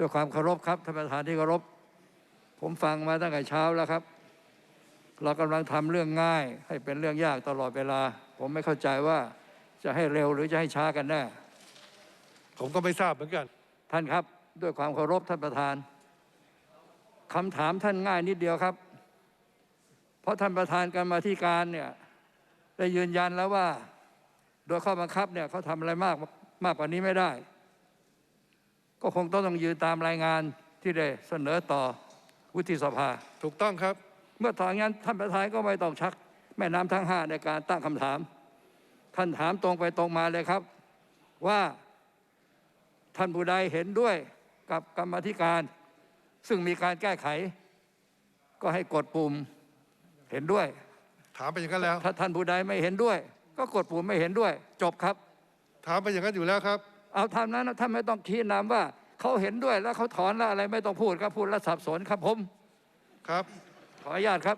ด้วยความเคารพครับท่านประธานที่เคารพผมฟังมาตั้งแต่เช้าแล้วครับ เรากำลังทำเรื่องง่าย ให้เป็นเรื่องยากตลอดเวลา ผมไม่เข้าใจว่าจะให้เร็วหรือจะให้ช้ากันแน่ผมก็ไม่ทราบเหมือนกัน ท่านครับ ด้วยความเคารพท่านประธานคำถามท่านง่ายนิดเดียวครับ เพราะท่านประธานกรรมาธิการเนี่ยได้ยืนยันแล้วว่า โดยข้อบังคับเนี่ยเขาทำอะไรมากมากกว่านี้ไม่ได้ ก็คงต้องต้องยืนตามรายงานที่ได้เสนอต่อวุฒิสภา ถูกต้องครับ เมื่อตอนนั้นท่านประธานก็ไม่ต้องชัก แม่น้ำทั้งห้าในการตั้งคำถาม ท่านถามตรงไปตรงมาเลยครับ ว่าท่านผู้ใดเห็นด้วยกับกรรมาธิการ ซึ่งมีการแก้ไข ก็ให้กดปุ่มเห็นด้วย ถามไปอย่างนั้นแล้ว ถ้าท่านผู้ใดไม่เห็นด้วย ก็กดปุ่มไม่เห็นด้วย จบครับ ถามไปอย่างนั้นอยู่แล้วครับ เอาทำนั้นนะท่านไม่ต้องชี้นำว่า เขาเห็นด้วยแล้วเขาถอนแล้วอะไรไม่ต้องพูดครับพูดแล้วสับสนครับผมครับ ขออนุญาตครับ